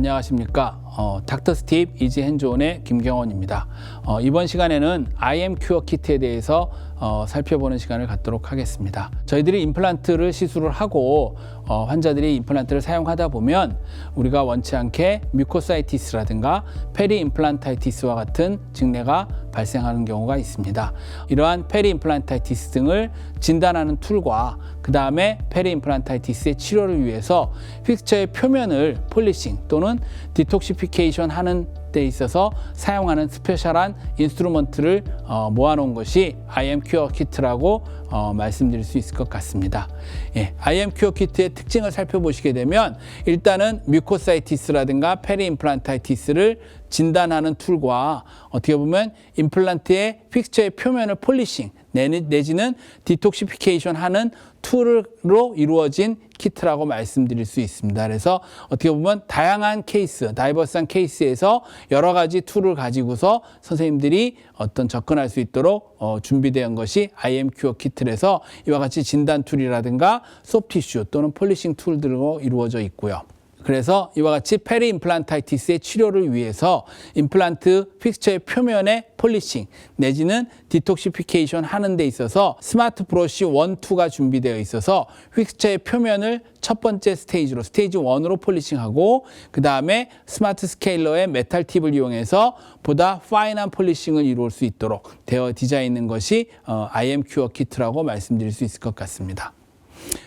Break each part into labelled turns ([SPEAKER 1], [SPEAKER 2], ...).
[SPEAKER 1] 안녕하십니까. 어, 닥터 스팁 이지 핸즈온의 김경원입니다. 어, 이번 시간에는 IM 큐어 키트에 대해서 어, 살펴보는 시간을 갖도록 하겠습니다. 저희들이 임플란트를 시술을 하고 어, 환자들이 임플란트를 사용하다 보면 우리가 원치 않게 뮤코사이티스라든가 페리 임플란타이티스와 같은 증례가 발생하는 경우가 있습니다. 이러한 페리 임플란타이티스 등을 진단하는 툴과 그 다음에 페리 임플란타이티스의 치료를 위해서 픽처의 표면을 폴리싱 또는 디톡시피케이션 하는 데 있어서 사용하는 스페셜한 인스트루먼트를 어, 모아놓은 것이 IM 큐어 키트라고 어, 말씀드릴 수 있을 것 같습니다. 예, IM 큐어 키트의 특징을 살펴보시게 되면 일단은 뮤코사이티스라든가 페리 임플란타이티스를 진단하는 툴과 어떻게 보면 임플란트의 픽처의 표면을 폴리싱 내지는 디톡시피케이션 하는 툴로 이루어진 키트라고 말씀드릴 수 있습니다. 그래서 어떻게 보면 다양한 케이스, 다이버스한 케이스에서 여러 가지 툴을 가지고서 선생님들이 어떤 접근할 수 있도록 어, 준비된 것이 IM 큐어 키트에서 이와 같이 진단 툴이라든가 소프티슈 또는 폴리싱 툴들로 이루어져 있고요. 그래서 이와 같이 페리 임플란타이티스의 치료를 위해서 임플란트 픽처의 표면에 폴리싱 내지는 디톡시피케이션 하는 데 있어서 스마트 브러쉬 1, 2가 준비되어 있어서 픽처의 표면을 첫 번째 스테이지로 스테이지 1으로 폴리싱하고 그 다음에 스마트 스케일러의 메탈 팁을 이용해서 보다 파인한 폴리싱을 이룰 수 있도록 되어 디자인된 것이 어, IM 큐어 키트라고 말씀드릴 수 있을 것 같습니다.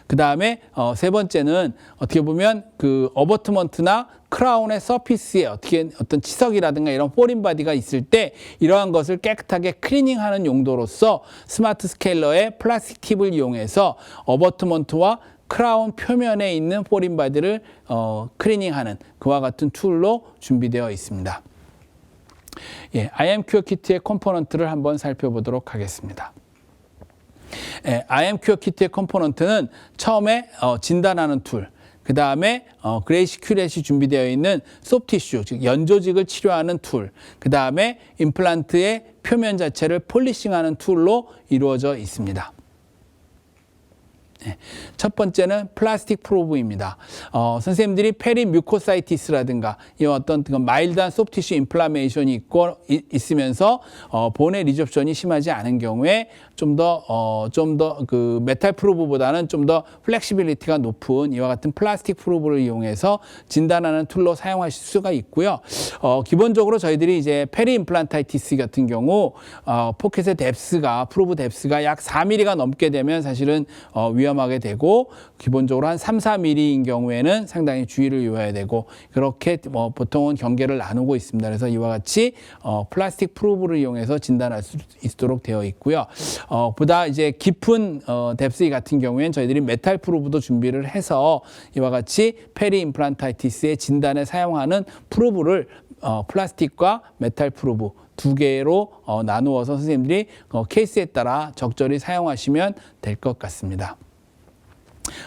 [SPEAKER 1] 그 다음에 어, 세 번째는 어떻게 보면 그 어버트먼트나 크라운의 서피스에 어떻게 어떤 치석이라든가 이런 포린 바디가 있을 때 이러한 것을 깨끗하게 클리닝하는 용도로서 스마트 스케일러의 플라스틱 팁을 이용해서 어버트먼트와 크라운 표면에 있는 포린 바디를 어, 클리닝하는 그와 같은 툴로 준비되어 있습니다. 예, IM 큐어 키트의 컴포넌트를 한번 살펴보도록 하겠습니다. 예, IM 큐어 키트의 컴포넌트는 처음에 어, 진단하는 툴, 그 다음에 어, 그레이시 큐렛이 준비되어 있는 소프티슈, 즉 연조직을 치료하는 툴, 그 다음에 임플란트의 표면 자체를 폴리싱하는 툴로 이루어져 있습니다. 네. 첫 번째는 플라스틱 프로브입니다. 어, 선생님들이 페리 뮤코사이티스라든가 이 어떤 그 마일드한 소프티슈 인플라메이션이 있고 있으면서 어, 본의 리접션이 심하지 않은 경우에 좀 더 어, 좀 더 그 메탈 프로브보다는 좀 더 플렉시빌리티가 높은 이와 같은 플라스틱 프로브를 이용해서 진단하는 툴로 사용하실 수가 있고요. 어, 기본적으로 저희들이 이제 페리 임플란타이티스 같은 경우 어, 포켓의 뎁스가 프로브 뎁스가 약 4mm가 넘게 되면 사실은 어, 위험 위험하게 되고 기본적으로 한 3, 4mm인 경우에는 상당히 주의를 요해야 되고 그렇게 뭐 보통은 경계를 나누고 있습니다. 그래서 이와 같이 어, 플라스틱 프로브를 이용해서 진단할 수 있도록 되어 있고요. 어, 보다 이제 깊은 어, 뎁스 같은 경우에는 저희들이 메탈 프로브도 준비를 해서 이와 같이 페리 임플란타이티스의 진단에 사용하는 프로브를 어, 플라스틱과 메탈 프로브 두 개로 어, 나누어서 선생님들이 어, 케이스에 따라 적절히 사용하시면 될 것 같습니다.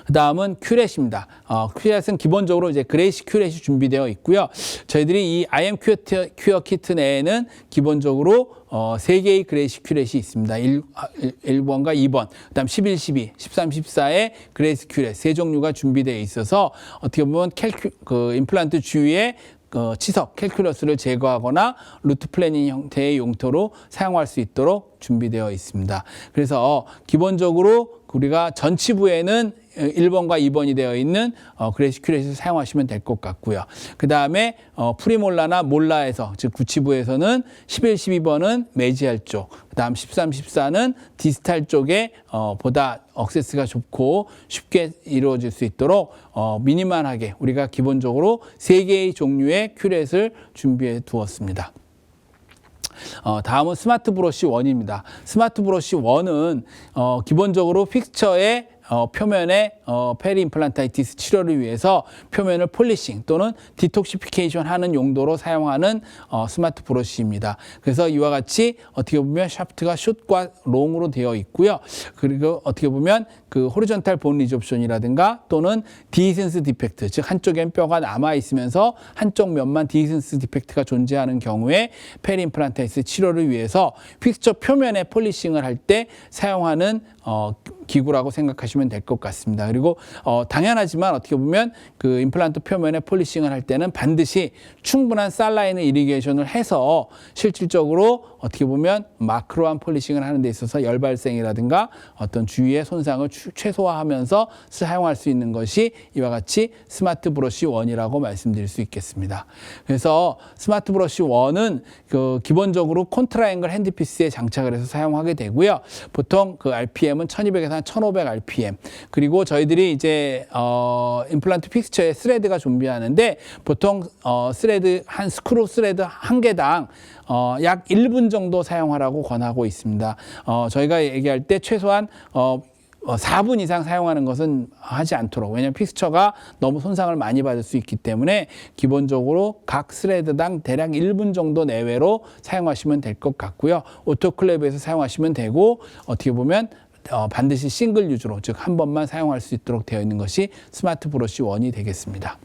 [SPEAKER 1] 그 다음은 큐렛입니다. 어, 큐렛은 기본적으로 이제 그레이시 큐렛이 준비되어 있고요. 저희들이 이 IM 큐어, 큐어 키트 내에는 기본적으로 어, 세 개의 그레이시 큐렛이 있습니다. 1, 1번과 2번, 그 다음 11, 12, 13, 14의 그레이시 큐렛 세 종류가 준비되어 있어서 어떻게 보면 캘큐, 그 임플란트 주위에 어, 치석, 캘큘러스를 제거하거나 루트 플래닝 형태의 용토로 사용할 수 있도록 준비되어 있습니다. 그래서 기본적으로 우리가 전치부에는 1번과 2번이 되어 있는 어, 그레시큐렛을 사용하시면 될 것 같고요. 그 다음에 어, 프리몰라나 몰라에서 즉 구치부에서는 11, 12번은 매지할 쪽, 그 다음 13, 14는 디스탈 쪽에 어, 보다 억세스가 좁고 쉽게 이루어질 수 있도록 어, 미니멀하게 우리가 기본적으로 세 개의 종류의 큐렛을 준비해 두었습니다. 어, 다음은 스마트 브러쉬 원입니다 스마트 브러쉬 원은 어, 기본적으로 픽처에 어, 표면에 어, 페리 임플란타이티스 치료를 위해서 표면을 폴리싱 또는 디톡시피케이션 하는 용도로 사용하는 어, 스마트 브러쉬입니다. 그래서 이와 같이 어떻게 보면 샤프트가 숏과 롱으로 되어 있고요. 그리고 어떻게 보면 그 호리존탈 본 리접션이라든가 또는 디센스 디펙트 즉 한쪽엔 뼈가 남아 있으면서 한쪽 면만 디센스 디펙트가 존재하는 경우에 페리 임플란타이티스 치료를 위해서 픽처 표면에 폴리싱을 할 때 사용하는 어, 기구라고 생각하시면 될 것 같습니다. 그리고 어, 당연하지만 어떻게 보면 그 임플란트 표면에 폴리싱을 할 때는 반드시 충분한 살라인을 이리게이션을 해서 실질적으로 어떻게 보면 마크로한 폴리싱을 하는 데 있어서 열 발생이라든가 어떤 주위의 손상을 추- 최소화하면서 사용할 수 있는 것이 이와 같이 스마트 브러쉬 원이라고 말씀드릴 수 있겠습니다. 그래서 스마트 브러쉬 원은 그 기본적으로 콘트라앵글 핸드피스에 장착을 해서 사용하게 되고요. 보통 그 RPM은 1200에서 한 1500 RPM. 그리고 저희들이 이제 어 임플란트 픽스처에 스레드가 준비하는데 보통 어 스레드 한 스크루 스레드 한 개당 어, 약 1분 정도 사용하라고 권하고 있습니다. 어, 저희가 얘기할 때 최소한 어, 어, 4분 이상 사용하는 것은 하지 않도록 왜냐하면 픽스처가 너무 손상을 많이 받을 수 있기 때문에 기본적으로 각 스레드당 대략 1분 정도 내외로 사용하시면 될 것 같고요. 오토클랩에서 사용하시면 되고 어떻게 보면 어, 반드시 싱글 유즈로 즉 한 번만 사용할 수 있도록 되어 있는 것이 스마트 브러쉬 원이 되겠습니다.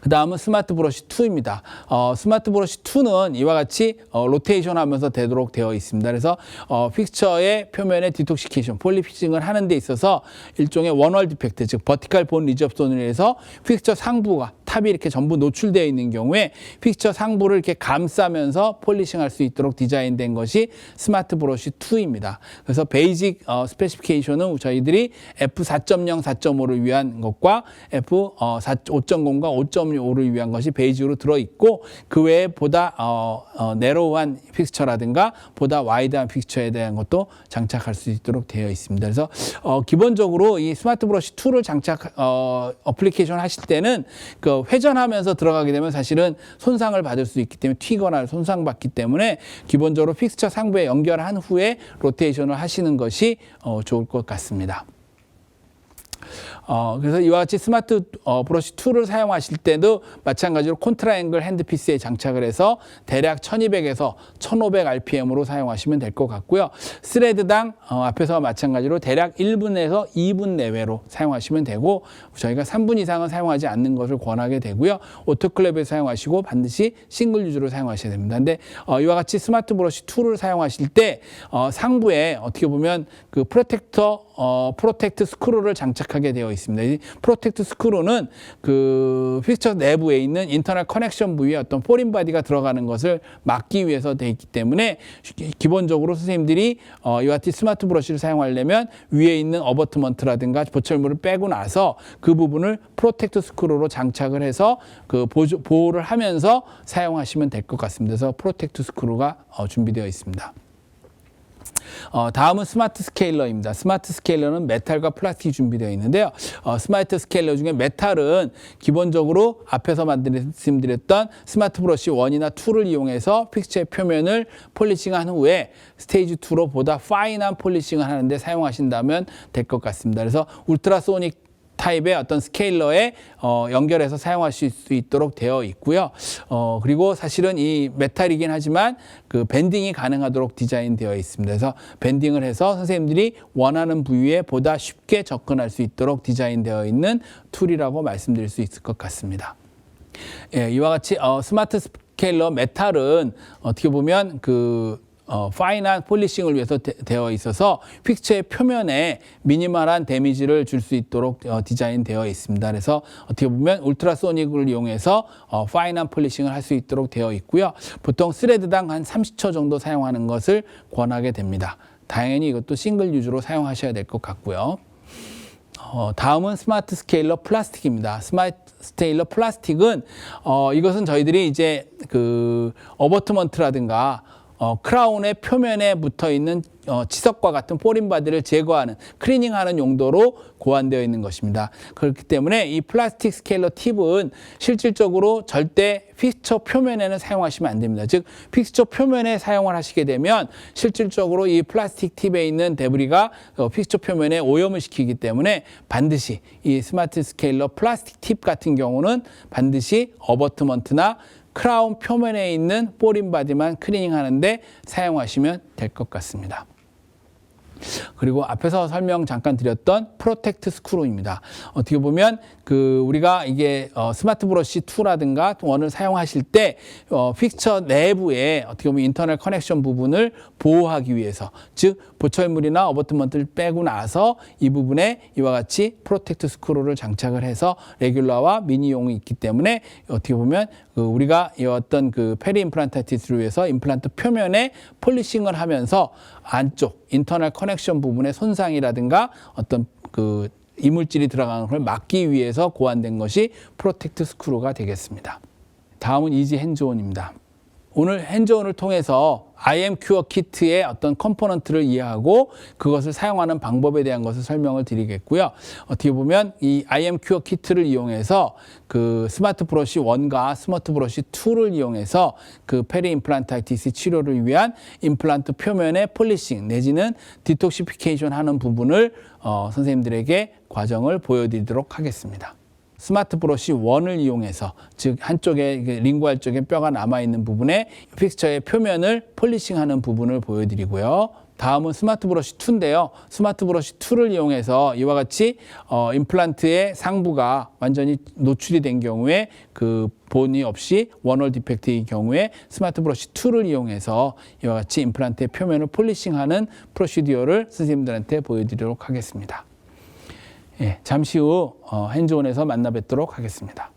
[SPEAKER 1] 그 다음은 스마트 브러쉬 2입니다. 어, 스마트 브러쉬 2는 이와 같이 어, 로테이션 하면서 되도록 되어 있습니다. 그래서 어, 픽처의 표면에 디톡시케이션, 폴리피싱을 하는 데 있어서 일종의 원월 디펙트, 즉 버티컬 본 리접손을 해서 픽처 상부가 탑이 이렇게 전부 노출되어 있는 경우에 픽처 상부를 이렇게 감싸면서 폴리싱할 수 있도록 디자인된 것이 스마트 브러쉬 2입니다. 그래서 베이직 어, 스페시피케이션은 저희들이 F4.0, 4.5를 위한 것과 F 어, 5.0과 5.5를 위한 것이 베이직으로 들어 있고 그 외에 보다 어, 어, 네로우한 픽스처라든가 보다 와이드한 픽스처에 대한 것도 장착할 수 있도록 되어 있습니다. 그래서 어, 기본적으로 이 스마트 브러쉬 2를 장착 어, 어플리케이션 하실 때는 그 회전하면서 들어가게 되면 사실은 손상을 받을 수 있기 때문에 튀거나 손상받기 때문에 기본적으로 픽스처 상부에 연결한 후에 로테이션을 하시는 것이 어, 좋을 것 같습니다. 어, 그래서 이와 같이 스마트 어, 브러쉬 2를 사용하실 때도 마찬가지로 콘트라앵글 핸드피스에 장착을 해서 대략 1200에서 1500 RPM으로 사용하시면 될 것 같고요. 스레드당 어, 앞에서 마찬가지로 대략 1분에서 2분 내외로 사용하시면 되고 저희가 3분 이상은 사용하지 않는 것을 권하게 되고요. 오토클랩에 사용하시고 반드시 싱글 유즈로 사용하셔야 됩니다. 근데 어, 이와 같이 스마트 브러쉬 2를 사용하실 때 어, 상부에 어떻게 보면 그 프로텍터 어, 프로텍트 스크루를 장착하게 되어 있습니다. 이 프로텍트 스크루는 그 픽처 내부에 있는 인터널 커넥션 부위에 어떤 포린 바디가 들어가는 것을 막기 위해서 되어 있기 때문에 기- 기본적으로 선생님들이 어, 이와 같이 스마트 브러쉬를 사용하려면 위에 있는 어버트먼트라든가 보철물을 빼고 나서 그 부분을 프로텍트 스크루로 장착을 해서 그 보조, 보호를 하면서 사용하시면 될 것 같습니다. 그래서 프로텍트 스크루가 어, 준비되어 있습니다. 어, 다음은 스마트 스케일러입니다. 스마트 스케일러는 메탈과 플라스틱이 준비되어 있는데요. 어, 스마트 스케일러 중에 메탈은 기본적으로 앞에서 말씀드렸던 스마트 브러쉬 1이나 2를 이용해서 픽처의 표면을 폴리싱한 후에 스테이지 2로 보다 파인한 폴리싱을 하는데 사용하신다면 될 것 같습니다. 그래서 울트라소닉 타입의 어떤 스케일러에 어, 연결해서 사용하실 수 있도록 되어 있고요. 어, 그리고 사실은 이 메탈이긴 하지만 그 밴딩이 가능하도록 디자인되어 있습니다. 그래서 밴딩을 해서 선생님들이 원하는 부위에 보다 쉽게 접근할 수 있도록 디자인되어 있는 툴이라고 말씀드릴 수 있을 것 같습니다. 예, 이와 같이 어, 스마트 스케일러 메탈은 어떻게 보면 그 어, 파인한 폴리싱을 위해서 되, 어 있어서 픽처의 표면에 미니멀한 데미지를 줄 수 있도록 어, 디자인되어 있습니다. 그래서 어떻게 보면 울트라소닉을 이용해서 어, 파인한 폴리싱을 할 수 있도록 되어 있고요. 보통 스레드당 한 30초 정도 사용하는 것을 권하게 됩니다. 당연히 이것도 싱글 유즈로 사용하셔야 될 것 같고요. 어, 다음은 스마트 스케일러 플라스틱입니다. 스마트 스케일러 플라스틱은 어, 이것은 저희들이 이제 그 어버트먼트라든가 어, 크라운의 표면에 붙어 있는 어, 치석과 같은 포린 바디를 제거하는 클리닝하는 용도로 고안되어 있는 것입니다. 그렇기 때문에 이 플라스틱 스케일러 팁은 실질적으로 절대 픽스처 표면에는 사용하시면 안 됩니다. 즉 픽스처 표면에 사용을 하시게 되면 실질적으로 이 플라스틱 팁에 있는 데브리가 어, 픽스처 표면에 오염을 시키기 때문에 반드시 이 스마트 스케일러 플라스틱 팁 같은 경우는 반드시 어버트먼트나 크라운 표면에 있는 포린 바디만 클리닝 하는데 사용하시면 될 것 같습니다. 그리고 앞에서 설명 잠깐 드렸던 프로텍트 스크루입니다. 어떻게 보면 그 우리가 이게 어, 스마트 브러쉬 2라든가 원을 사용하실 때 어, 픽처 내부에 어떻게 보면 인터널 커넥션 부분을 보호하기 위해서 즉 보철물이나 어버트먼트를 빼고 나서 이 부분에 이와 같이 프로텍트 스크루를 장착을 해서 레귤러와 미니용이 있기 때문에 어떻게 보면 그 우리가 이 어떤 그 페리 임플란타티스를 위해서 임플란트 표면에 폴리싱을 하면서 안쪽 인터널 커넥션 부분의 손상이라든가 어떤 그 이물질이 들어가는 걸 막기 위해서 고안된 것이 프로텍트 스크루가 되겠습니다. 다음은 이지 핸즈온입니다. 오늘 핸즈온을 통해서 IM 큐어 키트의 어떤 컴포넌트를 이해하고 그것을 사용하는 방법에 대한 것을 설명을 드리겠고요. 어떻게 보면 이 IM 큐어 키트를 이용해서 그 스마트 브러쉬 1과 스마트 브러쉬 2를 이용해서 그 페리 임플란타이티스 치료를 위한 임플란트 표면의 폴리싱 내지는 디톡시피케이션 하는 부분을 어, 선생님들에게 과정을 보여드리도록 하겠습니다. 스마트 브러쉬 1을 이용해서 즉 한쪽에 그 링구알 쪽에 뼈가 남아 있는 부분에 픽스처의 표면을 폴리싱하는 부분을 보여드리고요. 다음은 스마트 브러쉬 2인데요. 스마트 브러쉬 2를 이용해서 이와 같이 어, 임플란트의 상부가 완전히 노출이 된 경우에 그 본이 없이 원홀 디펙트의 경우에 스마트 브러쉬 2를 이용해서 이와 같이 임플란트의 표면을 폴리싱하는 프로시디어를 선생님들한테 보여드리도록 하겠습니다. 예, 잠시 후 어, 핸즈온에서 만나 뵙도록 하겠습니다.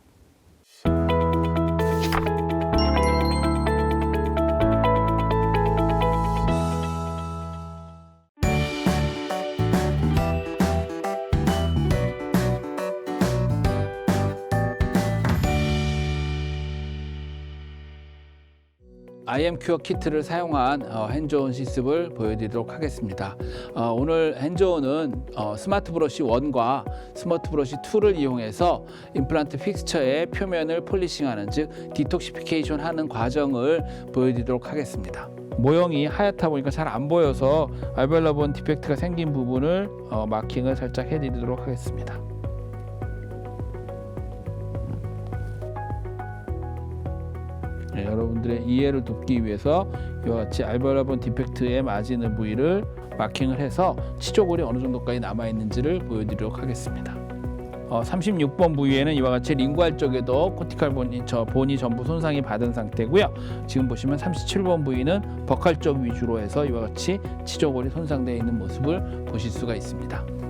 [SPEAKER 1] IM 큐어 키트를 사용한 어, 핸즈온 실습을 보여드리도록 하겠습니다. 어, 오늘 핸즈온은 어, 스마트 브러쉬 1과 스마트 브러쉬 2를 이용해서 임플란트 픽스처의 표면을 폴리싱하는 즉 디톡시피케이션 하는 과정을 보여드리도록 하겠습니다. 모형이 하얗다 보니까 잘 안 보여서 알벨러본 디펙트가 생긴 부분을 어, 마킹을 살짝 해드리도록 하겠습니다. 네, 여러분들의 이해를 돕기 위해서 이와 같이 알베라본 디펙트의 마지는 부위를 마킹을 해서 치조골이 어느 정도까지 남아 있는지를 보여드리도록 하겠습니다. 어, 36번 부위에는 이와 같이 링구알 쪽에도 코티칼 본이, 저 본이 전부 손상이 받은 상태고요. 지금 보시면 37번 부위는 버칼 쪽 위주로 해서 이와 같이 치조골이 손상되어 있는 모습을 보실 수가 있습니다.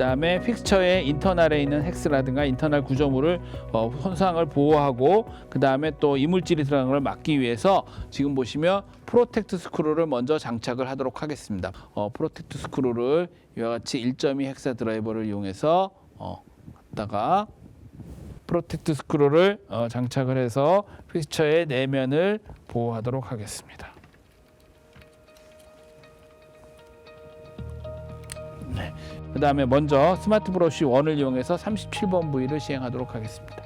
[SPEAKER 1] 그다음에 픽스처의 인터널에 있는 헥스라든가 인터널 구조물을 어, 손상을 보호하고 그다음에 또 이물질이 들어가는 걸 막기 위해서 지금 보시면 프로텍트 스크루를 먼저 장착을 하도록 하겠습니다. 어, 프로텍트 스크루를 이와 같이 1.2 헥사 드라이버를 이용해서 어, 갖다가 프로텍트 스크루를 어, 장착을 해서 픽스처의 내면을 보호하도록 하겠습니다. 그 다음에 먼저 스마트 브러쉬 1을 이용해서 37번 부위를 시행하도록 하겠습니다.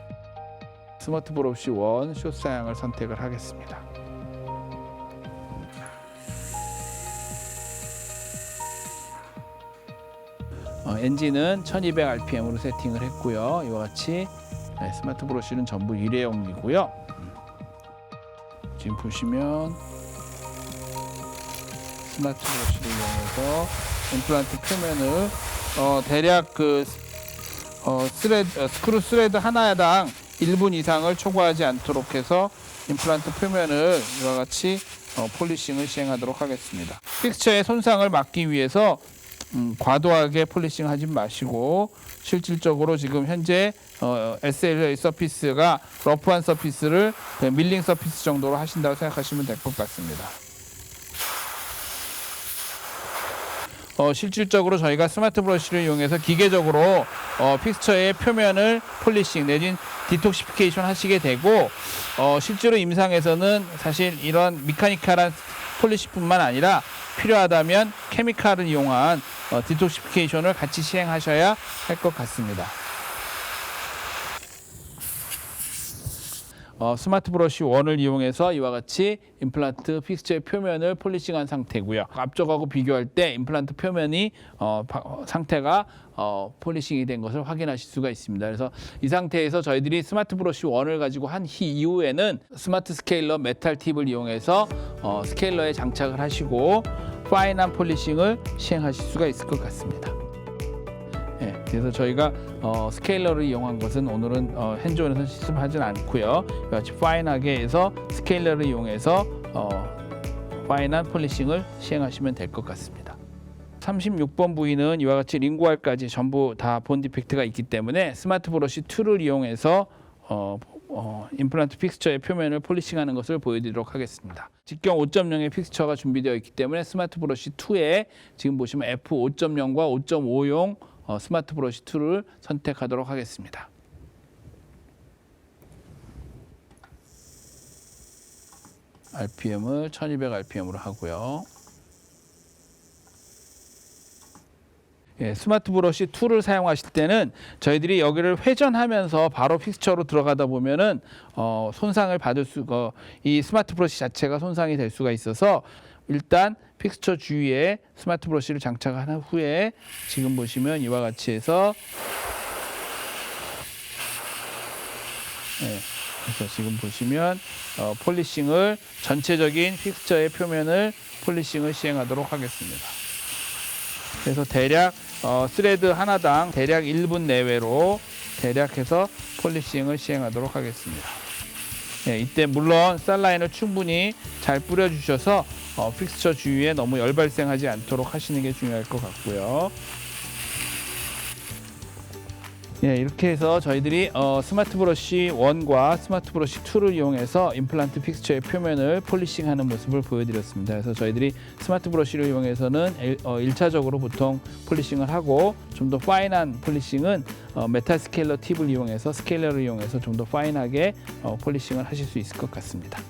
[SPEAKER 1] 스마트 브러쉬 1 숏사양을 선택을 하겠습니다. 어, 엔진은 1200rpm으로 세팅을 했고요. 이와 같이 네, 스마트 브러쉬는 전부 일회용이고요. 지금 보시면 스마트 브러쉬를 이용해서 임플란트 표면을 어, 대략 그 어, 스레드, 어, 스크루 스레드 하나당 1분 이상을 초과하지 않도록 해서 임플란트 표면을 이와 같이 어, 폴리싱을 시행하도록 하겠습니다. 픽스처의 손상을 막기 위해서 음, 과도하게 폴리싱 하지 마시고 실질적으로 지금 현재 어, SLA 서피스가 러프한 서피스를 그 밀링 서피스 정도로 하신다고 생각하시면 될 것 같습니다. 어, 실질적으로 저희가 스마트 브러쉬를 이용해서 기계적으로 어, 픽스처의 표면을 폴리싱 내진 디톡시피케이션 하시게 되고 어, 실제로 임상에서는 사실 이런 미카니컬한 폴리시뿐만 아니라 필요하다면 케미칼을 이용한 어, 디톡시피케이션을 같이 시행하셔야 할 것 같습니다. 어, 스마트 브러쉬 1을 이용해서 이와 같이 임플란트 픽스처의 표면을 폴리싱한 상태고요. 앞쪽하고 비교할 때 임플란트 표면이 어, 바, 어, 상태가 어, 폴리싱이 된 것을 확인하실 수가 있습니다. 그래서 이 상태에서 저희들이 스마트 브러쉬 1을 가지고 한 이후에는 스마트 스케일러 메탈 팁을 이용해서 어, 스케일러에 장착을 하시고 파인한 폴리싱을 시행하실 수가 있을 것 같습니다. 예, 그래서 저희가 어, 스케일러를 이용한 것은 오늘은 어, 핸즈온에서 실습하진 않고요. 같이 파인하게 해서 스케일러를 이용해서 어, 파인한 폴리싱을 시행하시면 될 것 같습니다. 36번 부위는 이와 같이 링구알까지 전부 다 본 디펙트가 있기 때문에 스마트 브러쉬 2를 이용해서 어, 어, 임플란트 픽스처의 표면을 폴리싱하는 것을 보여드리도록 하겠습니다. 직경 5.0의 픽스처가 준비되어 있기 때문에 스마트 브러쉬 2에 지금 보시면 F5.0과 5.5용 어, 스마트 브러쉬 2를 선택하도록 하겠습니다. RPM을 1200 RPM으로 하고요. 예, 스마트 브러쉬 2를 사용하실 때는 저희들이 여기를 회전하면서 바로 픽스처로 들어가다 보면은 어, 손상을 받을 수가 이 스마트 브러쉬 자체가 손상이 될 수가 있어서 일단 픽스처 주위에 스마트 브러쉬를 장착한 후에 지금 보시면 이와 같이 해서 예, 그래서 지금 보시면 어, 폴리싱을 전체적인 픽스처의 표면을 폴리싱을 시행하도록 하겠습니다. 그래서 대략 어, 스레드 하나당 대략 1분 내외로 대략 해서 폴리싱을 시행하도록 하겠습니다. 예, 이때 물론 쌀라인을 충분히 잘 뿌려주셔서 어, 픽스처 주위에 너무 열 발생하지 않도록 하시는 게 중요할 것 같고요. 예, 이렇게 해서 저희들이 어, 스마트 브러쉬 1과 스마트 브러쉬 2를 이용해서 임플란트 픽스처의 표면을 폴리싱하는 모습을 보여드렸습니다. 그래서 저희들이 스마트 브러쉬를 이용해서는 일, 어, 1차적으로 보통 폴리싱을 하고 좀 더 파인한 폴리싱은 어, 메탈 스케일러 팁을 이용해서 스케일러를 이용해서 좀 더 파인하게 어, 폴리싱을 하실 수 있을 것 같습니다.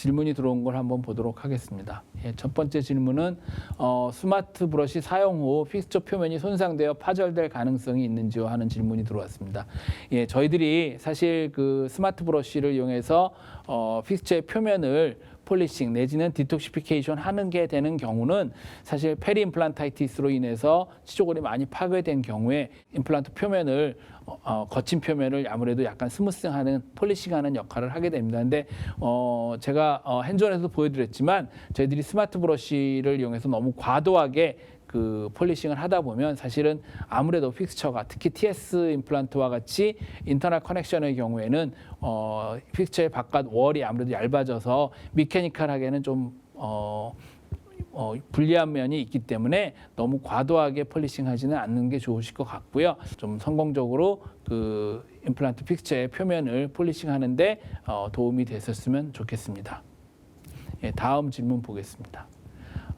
[SPEAKER 1] 질문이 들어온 걸 한번 보도록 하겠습니다. 예, 첫 번째 질문은 어, 스마트 브러쉬 사용 후 픽스처 표면이 손상되어 파절될 가능성이 있는지요 하는 질문이 들어왔습니다. 예, 저희들이 사실 그 스마트 브러쉬를 이용해서 어, 픽스처의 표면을 폴리싱 내지는 디톡시피케이션 하는 게 되는 경우는 사실 페리 임플란타이티스로 인해서 치조골이 많이 파괴된 경우에 임플란트 표면을 어, 어, 거친 표면을 아무래도 약간 스무싱하는 폴리싱하는 역할을 하게 됩니다. 근데 어, 제가 어, 핸즈온에서 보여드렸지만 저희들이 스마트 브러쉬를 이용해서 너무 과도하게 그 폴리싱을 하다 보면 사실은 아무래도 픽스처가 특히 TS 임플란트와 같이 인터널 커넥션의 경우에는 어, 픽스처의 바깥 월이 아무래도 얇아져서 미케니컬하게는 좀 어, 어, 불리한 면이 있기 때문에 너무 과도하게 폴리싱 하지는 않는 게 좋으실 것 같고요. 좀 성공적으로 그 임플란트 픽스처의 표면을 폴리싱 하는데 어, 도움이 됐었으면 좋겠습니다. 예, 다음 질문 보겠습니다.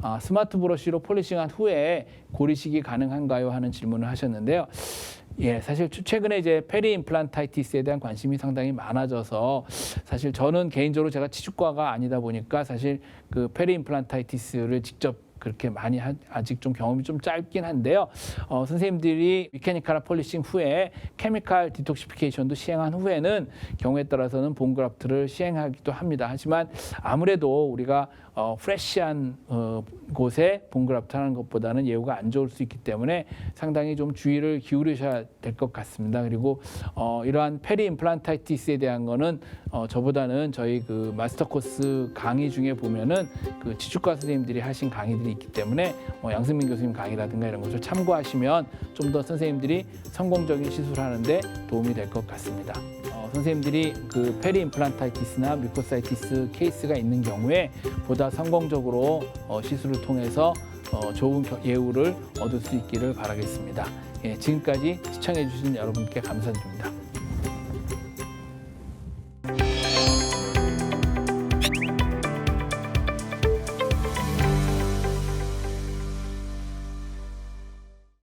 [SPEAKER 1] 아, 스마트 브러쉬로 폴리싱한 후에 고리식이 가능한가요? 하는 질문을 하셨는데요. 예, 사실 최- 최근에 이제 페리 임플란타이티스에 대한 관심이 상당히 많아져서 사실 저는 개인적으로 제가 치주과가 아니다 보니까 사실 그 페리 임플란타이티스를 직접 그렇게 많이 하, 아직 좀 경험이 좀 짧긴 한데요. 어, 선생님들이 미케니컬 폴리싱 후에 케미칼 디톡시피케이션도 시행한 후에는 경우에 따라서는 본그라프트를 시행하기도 합니다. 하지만 아무래도 우리가 어, 프레시한 어, 곳에 하는 것보다는 예후가 안 좋을 수 있기 때문에 상당히 좀 주의를 기울이셔야 될 것 같습니다. 그리고 어, 이러한 페리 임플란타이티스에 대한 거는 어, 저보다는 저희 그 마스터 코스 강의 중에 보면은 그 치주과 선생님들이 하신 강의들이 있기 때문에 뭐 양승민 교수님 강의라든가 이런 것을 참고하시면 좀 더 선생님들이 성공적인 시술하는데 도움이 될 것 같습니다. 어, 선생님들이 그 페리 임플란타이티스나 뮤코사이티스 케이스가 있는 경우에 보다 성공적으로 어, 시술을 통해서 어, 좋은 겨- 예후를 얻을 수 있기를 바라겠습니다. 예, 지금까지 시청해 주신 여러분께 감사드립니다.